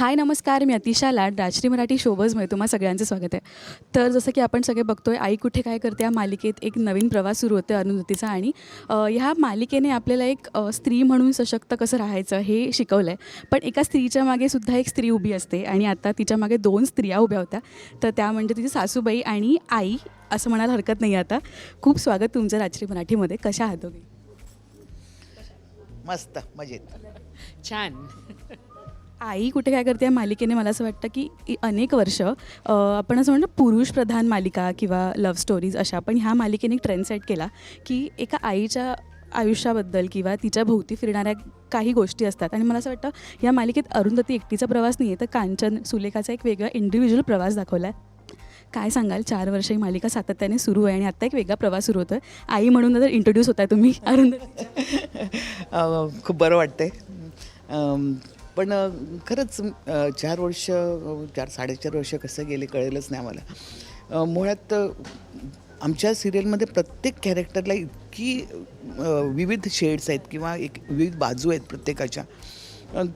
हाय नमस्कार. मी अतिशा लाड राजश्री मराठी शोबजमध्ये तुम्हा सगळ्यांचं स्वागत आहे. तर जसं की आपण सगळे बघतोय आई कुठे काय करते या मालिकेत एक नवीन प्रवास सुरू होतो अरुंधतीचा आणि ह्या मालिकेने आपल्याला एक स्त्री म्हणून सशक्त कसं राहायचं हे शिकवलं आहे पण एका स्त्रीच्या मागे सुद्धा एक स्त्री उभी असते आणि आता तिच्यामागे दोन स्त्रिया उभ्या होत्या. तर त्या म्हणजे तिची सासूबाई आणि आई असं म्हणायला हरकत नाही आता. खूप स्वागत तुमचं राजश्री मराठीमध्ये. कशा आहात दोघी मस्त मजेत. छान. आई कुठे काय करते या मालिकेने मला असं वाटतं की अनेक वर्ष आपण असं म्हणतो पुरुष प्रधान मालिका किंवा लव्ह स्टोरीज अशा पण ह्या मालिकेने एक ट्रेंड सेट केला की एका आईच्या आयुष्याबद्दल किंवा तिच्या भोवती फिरणाऱ्या काही गोष्टी असतात. आणि मला असं वाटतं या मालिकेत अरुंधती एकटीचा प्रवास नाही आहे तर कांचन सुलेखाचा एक वेगळा इंडिव्हिज्युअल प्रवास दाखवला आहे काय सांगाल? चार वर्ष ही मालिका सातत्याने सुरू आहे आणि आता एक वेगळा प्रवास सुरू होतो आहे आई म्हणून जर इंट्रोड्यूस होताय तुम्ही अरुंधती. खूप बरं वाटतंय. पण खरंच चार वर्ष चार साडेचार वर्ष कसं गेले कळेलच नाही आम्हाला. मुळात आमच्या सिरियलमध्ये प्रत्येक कॅरेक्टरला इतकी विविध शेड्स आहेत किंवा एक विविध बाजू आहेत प्रत्येकाच्या.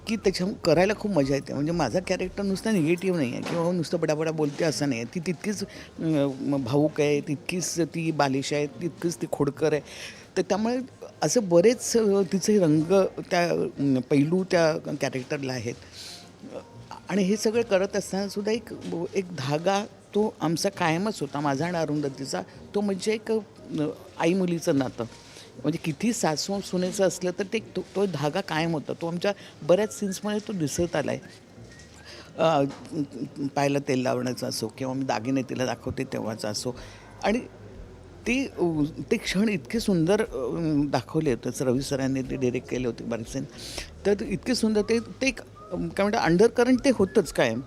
की त्याच्या करायला खूप मजा येते. म्हणजे माझा कॅरेक्टर नुसता निगेटिव्ह नाही आहे किंवा हो, नुसतं बडाबडा बोलते असं नाही आहे ती तितकीच भाऊक भावूक आहे तितकीच ती बालिश आहे तितकीच ती खोडकर आहे. तर त्यामुळे असं बरेच तिचे रंग त्या पैलू त्या कॅरेक्टरला आहेत. आणि हे सगळं करत असताना सुद्धा एक एक धागा तो आमचा कायमच होता. माझा आणि अरुंधतीचा. तो म्हणजे एक आई मुलीचं नातं. म्हणजे किती सासू सुनेचं असलं तर ते तो तो धागा कायम होता. तो आमच्या बऱ्याच सीन्समध्ये तो दिसत आला आहे पायला तेल लावण्याचा असो किंवा मी दागिने तिला दाखवते तेव्हाचा असो. आणि ते ते क्षण इतके सुंदर दाखवले होते. रवी सरांनी ते डिरेक्ट केले होते बरेचसेन तर ते इतके सुंदर ते ते काय म्हणतात अंडर करंट ते होतंच कायम.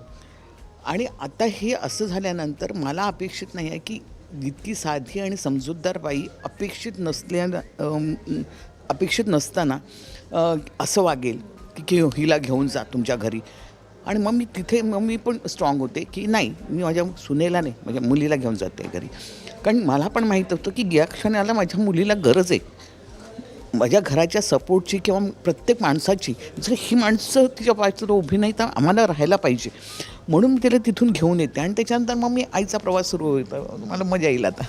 आणि आता हे असं झाल्यानंतर मला अपेक्षित नाही आहे की इतकी साधी आणि समजूतदार बाई अपेक्षित नसल्या अपेक्षित नसताना असं वागेल की की हिला घेऊन जा तुमच्या घरी. आणि मग मी तिथे मग मी पण स्ट्रॉंग होते की नाही मी माझ्या सुनेला नाही माझ्या मुलीला घेऊन जाते घरी. कारण मला पण माहीत होतं की या क्षणाला माझ्या मुलीला गरज आहे. माझ्या घराच्या सपोर्टची किंवा प्रत्येक माणसाची जर ही माणसं तिच्या पायाचं उभी नाही तर आम्हाला राहायला पाहिजे. म्हणून मी तिला तिथून घेऊन येते आणि त्याच्यानंतर मग मी आईचा प्रवास सुरू होतो. मला मजा येईल आता.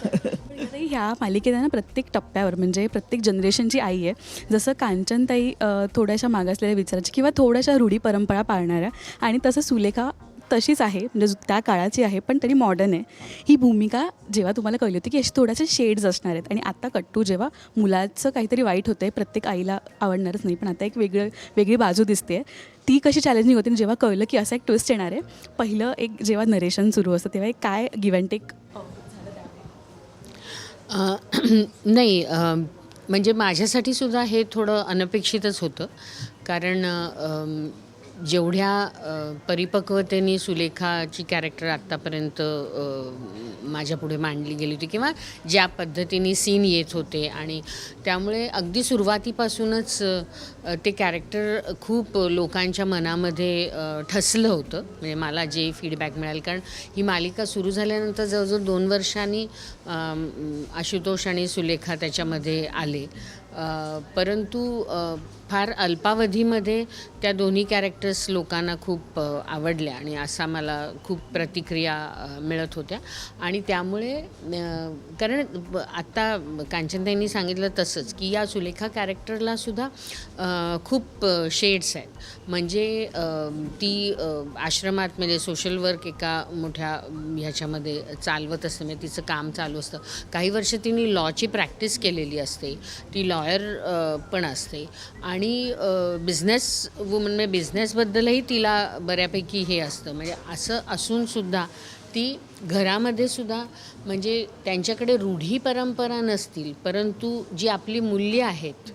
ह्या मालिकेत आहे ना प्रत्येक टप्प्यावर म्हणजे प्रत्येक जनरेशनची आई आहे. जसं कांचनताई थोड्याशा मागासलेल्या विचाराची किंवा थोड्याशा रूढी परंपरा पाळणाऱ्या आणि तसं सुलेखा तशीच आहे म्हणजे त्या काळाची आहे पण तरी मॉडर्न आहे. ही भूमिका जेव्हा तुम्हाला कळली होती की अशी थोड्याशा शेड्स असणार आहेत आणि आता कट्टू जेव्हा मुलाचं काहीतरी वाईट होतं आहे प्रत्येक आईला आवडणारच नाही पण आता एक वेगळं वेगळी बाजू दिसते आहे ती कशी चॅलेंजिंग होती आणि जेव्हा कळलं की असं एक ट्विस्ट येणार आहे पहिलं एक जेव्हा नरेशन सुरू असतं तेव्हा एक काय गिव्ह अँड टेक नाही म्हणजे माझ्यासाठी सुद्धा हे थोडं अनपेक्षितच होतं. कारण जेवढ्या परिपक्वतेने सुलेखाची कॅरेक्टर आत्तापर्यंत माझ्यापुढे मांडली गेली होती किंवा ज्या पद्धतीने सीन येत होते आणि त्यामुळे अगदी सुरुवातीपासूनच ते कॅरेक्टर खूप लोकांच्या मनामध्ये ठसलं होतं. म्हणजे मला जे फीडबॅक मिळालं कारण ही मालिका सुरू झाल्यानंतर जवळजवळ दोन वर्षांनी आशुतोष आणि सुलेखा त्याच्यामध्ये आले. परंतु फार अल्पावधीमध्ये त्या दोन्ही कॅरेक्टर्स लोकांना खूप आवडल्या आणि असा मला खूप प्रतिक्रिया मिळत होत्या. आणि त्यामुळे कारण आत्ता कांचनताईंनी सांगितलं तसंच की या सुलेखा कॅरेक्टरला सुद्धा खूप शेड्स आहेत. म्हणजे ती आश्रमात म्हणजे सोशल वर्क एका मोठ्या ह्याच्यामध्ये चालवत असते. म्हणजे तिचं काम चालू असतं. काही वर्ष तिने लॉची प्रॅक्टिस केलेली असते. ती लॉ लॉयर पण असते. आणि बिझनेस वुमन म्हणजे बिझनेसबद्दलही तिला बऱ्यापैकी हे असतं. म्हणजे असं असूनसुद्धा ती घरामध्ये सुद्धा म्हणजे त्यांच्याकडे रूढी परंपरा नसतील परंतु जी आपली मूल्य आहेत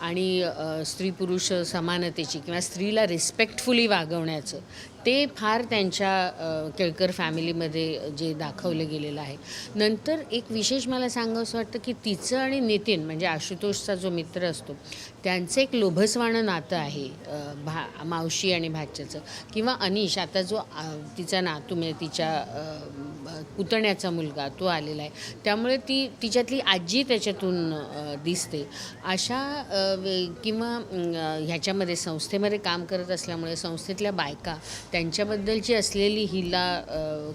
आणि स्त्री पुरुष समानतेची किंवा स्त्रीला रिस्पेक्टफुली वागवण्याचं ते फार त्यांच्या केळकर फॅमिलीमध्ये जे दाखवलं गेलेलं आहे. नंतर एक विशेष मला सांगावंसं वाटतं की तिचं आणि नितीन म्हणजे आशुतोषचा जो मित्र असतो त्यांचं एक लोभसवाणं नातं आहे भा मावशी आणि भाच्याचं. किंवा अनिश आता जो तिचा नातू म्हणजे तिच्या पुतण्याचा मुलगा तो आलेला आहे. त्यामुळे ती तिच्यातली आजी त्याच्यातून दिसते. अशा वे- किंवा ह्याच्यामध्ये संस्थेमध्ये काम करत असल्यामुळे संस्थेतल्या बायका त्यांच्याबद्दलची असलेली हिला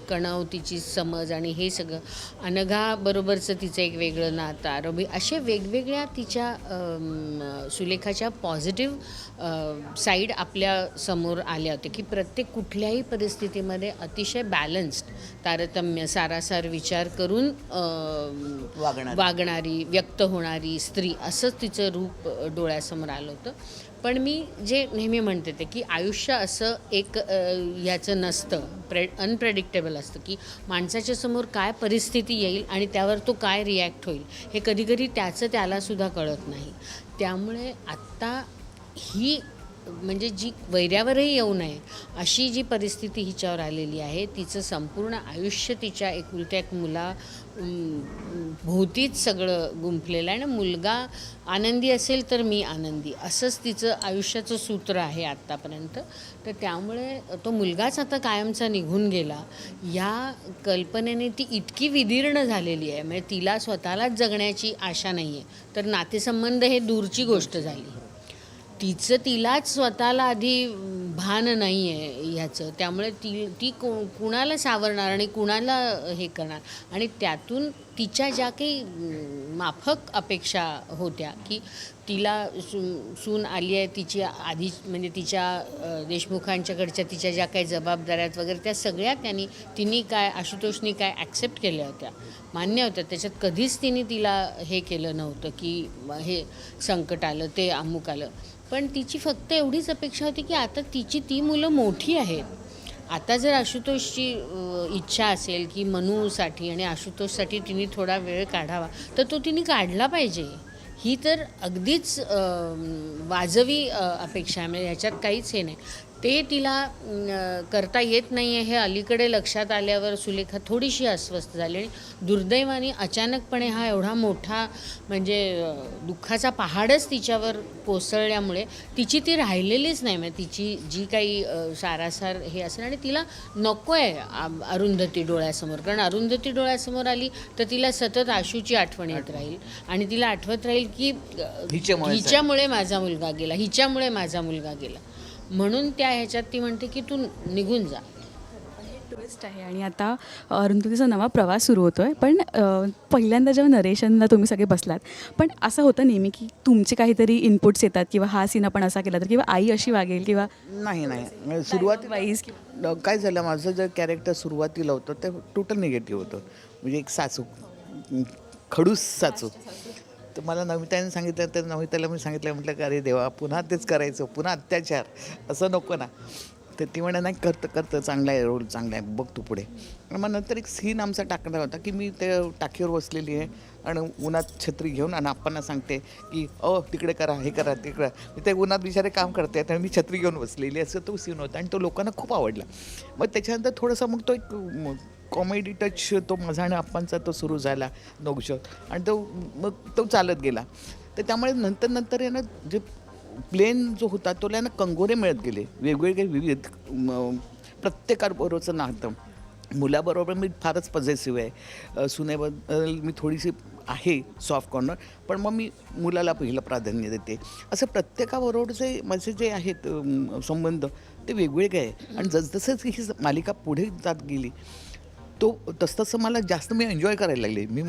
कणव तिची समज आणि हे सगळं अनघाबरोबरचं तिचं एक वेगळं नातं आरोपी असे वेगवेगळ्या तिच्या सुलेखाच्या पॉझिटिव्ह साईड आपल्यासमोर आल्या होत्या की प्रत्येक कुठल्याही परिस्थितीमध्ये अतिशय बॅलन्स्ड तारतम्य सारासार विचार करून वागणारी. व्यक्त होणारी स्त्री असंच तिचं रूप डोळ्यासमोर आलं होतं पण मी जे नेहमी म्हणते ते की आयुष्य असं एक ह्याचं नसतं. प्रे अनप्रेडिक्टेबल असतं की माणसाच्या समोर काय परिस्थिती येईल आणि त्यावर तो काय रिॲक्ट होईल हे कधीकधी त्याचं त्यालासुद्धा कळत नाही. त्यामुळे आत्ता ही म्हणजे जी वैऱ्यावरही येऊ नये अशी जी परिस्थिती हिच्यावर आलेली आहे तिचं संपूर्ण आयुष्य तिच्या एकुलत्या एक मुला भोवतीच सगळं गुंफलेलं आहे. आणि मुलगा आनंदी असेल तर मी आनंदी. असंच तिचं आयुष्याचं सूत्र आहे आत्तापर्यंत. तर त्यामुळे तो मुलगाच आता कायमचा निघून गेला. या कल्पनेने ती इतकी विदीर्ण झालेली आहे. म्हणजे तिला स्वतःलाच जगण्याची आशा नाही आहे तर नातेसंबंध हे दूरची गोष्ट झाली. तिचं तिलाच स्वतःला आधी भान नाही आहे ह्याचं. त्यामुळे ती ती को कुणाला सावरणार आणि कुणाला हे करणार? आणि त्यातून तिच्या ज्या काही माफक अपेक्षा होत्या की तिला सू सून आली आहे तिची आधी म्हणजे तिच्या देशमुखांच्याकडच्या तिच्या ज्या काही जबाबदाऱ्यात वगैरे त्या सगळ्या त्यांनी तिने काय आशुतोषनी काय ॲक्सेप्ट केल्या होत्या? मान्य होत्या. त्याच्यात कधीच तिने तिला हे केलं नव्हतं की हे संकट आलं ते अमुक आलं. पण तिची फक्त एवढीच अपेक्षा होती की आता तिची ती मुलं मोठी आहेत. आता जर आशुतोषची इच्छा असेल की मनूसाठी आणि आशुतोषसाठी तिने थोडा वेळ काढावा तर तो तिने काढला पाहिजे. ही तर अगदीच वाजवी अपेक्षा आहे. म्हणजे ह्याच्यात काहीच हे नाही. ते तिला करता येत नाही आहे हे अलीकडे लक्षात आल्यावर सुलेखा थोडीशी अस्वस्थ झाली आणि दुर्दैवाने अचानकपणे हा एवढा मोठा म्हणजे दुःखाचा पहाडच तिच्यावर कोसळल्यामुळे तिची ती राहिलेलीच नाही. म्हणजे तिची जी काही सारासार हे असेल आणि तिला नको आहे अरुंधती डोळ्यासमोर. कारण अरुंधती डोळ्यासमोर आली तर तिला सतत आशूची आठवण येत राहील. आणि तिला आठवत राहील की. हिच्यामुळे माझा मुलगा गेला हिच्यामुळे माझा मुलगा गेला. म्हणून त्या ह्याच्यात ती म्हणते की तू निघून जा. ट्विस्ट आहे आणि आता अरुंधतीचा नवा प्रवास सुरू होतो आहे पण पहिल्यांदा जेव्हा नरेशनला तुम्ही सगळे बसलात पण असं होतं नेहमी की तुमचे काहीतरी इनपुट्स येतात किंवा हा सीन आपण असा केला तर किंवा आई अशी वागेल किंवा नाही नाही. सुरुवातीला वाईज काय झालं माझं जे कॅरेक्टर सुरुवातीला होतं ते टोटल निगेटिव्ह होतं. म्हणजे एक सासू खडूस सासू. तर मला नमिताने सांगितलं तर नमिताला मी सांगितलं म्हटलं की अरे देवा पुन्हा तेच करायचं पुन्हा अत्याचार असं नको ना. तर ती म्हणा नाही करतं करतं चांगला आहे रोल चांगला आहे बघ तू पुढे. मग नंतर एक सीन आमचा टाकणार होता की मी त्या टाकीवर बसलेली आहे आणि उन्हात छत्री घेऊन आणि आप्पांना सांगते की अ तिकडे करा हे करा तिकडे ते उन्हात बिचारे काम करते आणि मी छत्री घेऊन बसलेली असं तो सीन होता आणि तो लोकांना खूप आवडला. मग त्याच्यानंतर थोडंसं मग तो एक कॉमेडी टच तो माझा आणि आप्पांचा तो सुरू झाला नोकशो आणि तो मग तो चालत गेला. तर त्यामुळे नंतर नंतर यानं जे प्लेन जो होता तो यानं कंगोरे मिळत गेले. वेगवेगळे विविध प्रत्येकाबरोबरचं नातं. मुलाबरोबर मी फारच पॉझिटिव्ह आहे. सुनेबद्दल मी थोडीशी आहे सॉफ्ट कॉर्नर पण मग मी मुलाला पहिलं प्राधान्य देते. असं प्रत्येकाबरोबरचे माझे जे आहेत संबंध ते वेगवेगळे आहे. आणि जसजसं ही मालिका पुढे जात गेली तो तसं तसं मला जास्त मी एन्जॉय करायला लागले. मी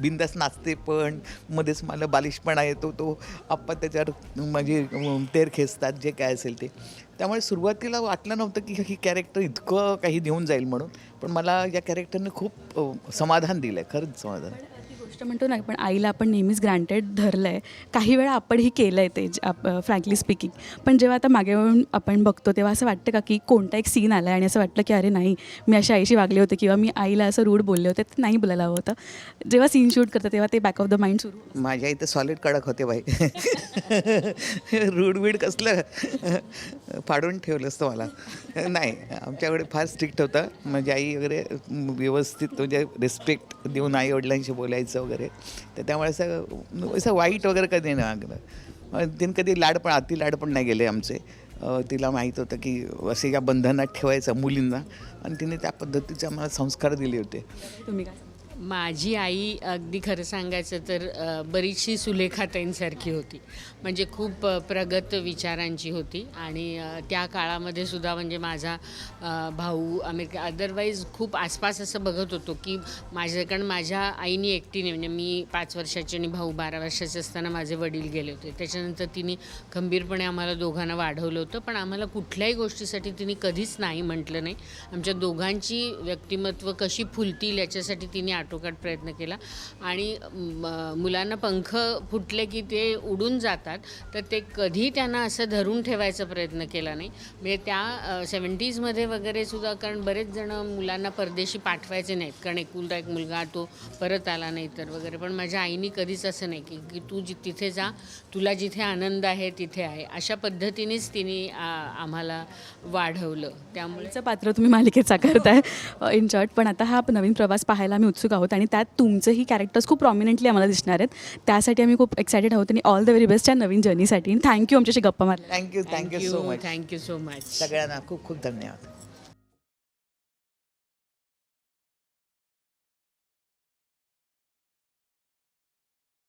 बिंदास नाचते पण मध्येच मला बालिशपणा येतो तो आप्पा त्याच्यावर माझे तेर खेचतात जे काय असेल ते. त्यामुळे सुरुवातीला वाटलं नव्हतं की ही कॅरेक्टर इतकं काही देऊन जाईल म्हणून. पण मला या कॅरेक्टरने खूप समाधान दिलं आहे खरंच समाधान. गोष्ट म्हणतो ना पण आईला आपण नेहमीच ग्रँटेड धरलं आहे काही वेळा आपणही केलं आहे ते फ्रँकली स्पीकिंग पण जेव्हा आता मागे वळून आपण बघतो तेव्हा असं वाटतं का की कोणता एक सीन आला आहे आणि असं वाटलं की अरे नाही मी अशा आईशी वागले होते किंवा मी आईला असं रूढ बोलले होते ते नाही बोलायला हवं होतं. जेव्हा सीन शूट करतं तेव्हा ते बॅक ऑफ द माइंड सुरू माझ्या इथे सॉलिड कडक होते बाई. रूड बीड कसलं? फाडून ठेवलं असतं मला. नाही आमच्याकडे फार स्ट्रिक्ट होतं. म्हणजे आई वगैरे व्यवस्थित म्हणजे रिस्पेक्ट देऊन आई वडिलांशी बोलायचं वगैरे. तर त्यामुळे असं असं वाईट वगैरे कधी नाही वागलं. तिने कधी लाड पण अति लाड पण नाही गेले आमचे. तिला माहीत होतं की असे या बंधनात ठेवायचं मुलींना. आणि तिने त्या पद्धतीचे आम्हाला संस्कार दिले होते. तुम्ही काय माझी आई अगदी खरं सांगायचं तर बरीचशी सुलेखाताईंसारखी होती. म्हणजे खूप प्रगत विचारांची होती आणि त्या काळामध्ये सुद्धा म्हणजे माझा भाऊ अमेरिका अदरवाईज खूप आसपास असं बघत होतो की माझ्या कारण माझ्या आईने एकटीने म्हणजे मी पाच वर्षाची आणि भाऊ बारा वर्षाचे असताना माझे वडील गेले होते. त्याच्यानंतर तिने खंबीरपणे आम्हाला दोघांना वाढवलं होतं पण आम्हाला कुठल्याही गोष्टीसाठी तिने कधीच नाही म्हटलं नाही. आमच्या दोघांची व्यक्तिमत्व कशी फुलतील याच्यासाठी तिने काटोकाट प्रयत्न केला. आणि मुलांना पंख फुटले की ते उडून जातात तर ते कधी त्यांना असं धरून ठेवायचा प्रयत्न केला नाही. म्हणजे त्या सेवन्टीजमध्ये वगैरे सुद्धा कारण बरेच जण मुलांना परदेशी पाठवायचे नाहीत. कारण एकुलता एक मुलगा तो परत आला नाही तर वगैरे. पण माझ्या आईने कधीच असं नाही की की तू जि तिथे जा तुला जिथे आनंद आहे तिथे आहे. अशा पद्धतीनेच तिने आम्हाला वाढवलं. त्यामुळेचं पात्र तुम्ही मालिकेत साकारताय इन शॉर्ट पण आता हा नवीन प्रवास पाहायला मी उत्सुक आहोत आणि त्यात तुमचंही कॅरेक्टर्स खूप प्रॉमिनंटली आम्हाला दिसणार आहेत. त्यासाठी आम्ही खूप एक्सायटेड आहोत आणि ऑल द व्हेरी बेस्ट या नवीन जर्नीसाठी थँक्यू आमच्याशी गप्पा मारल्या thank you thank you so much thank you so much सगळ्यांना खूप खूप धन्यवाद.